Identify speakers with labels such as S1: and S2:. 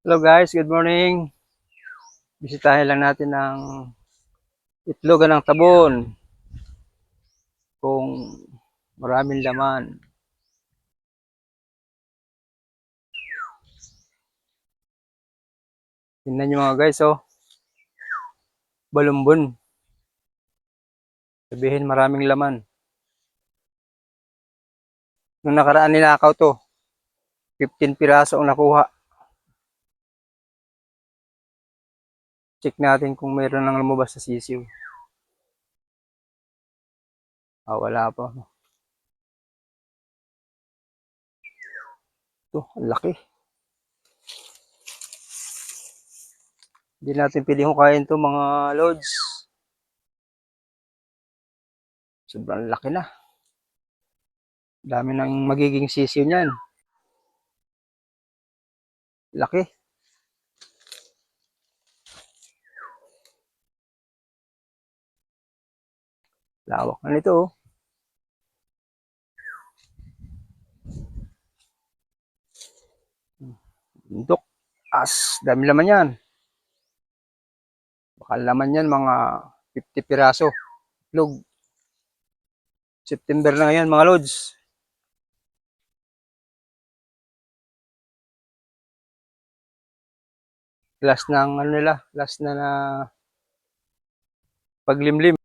S1: Hello guys, good morning. Bisitahin lang natin ang itlogan ng tabon. Kung maraming laman. Tingnan nyo mga guys, oh. Balumbon. Sabihin maraming laman. Nung nakaraan ninakaw to, 15 piraso ang nakuha. Check natin kung mayroon nang lumabas sa sisiw. Ah, wala pa. Ito, ang laki. Hindi natin piling hukayin to mga loads. Sobrang laki na. Dami nang magiging sisiw niyan. Laki. Lawak na nito oh. Bundok. As, dami laman yan. Baka laman yan mga 50 piraso. Log. September na ngayon mga lods. Last na ano nila, last na na paglimlim.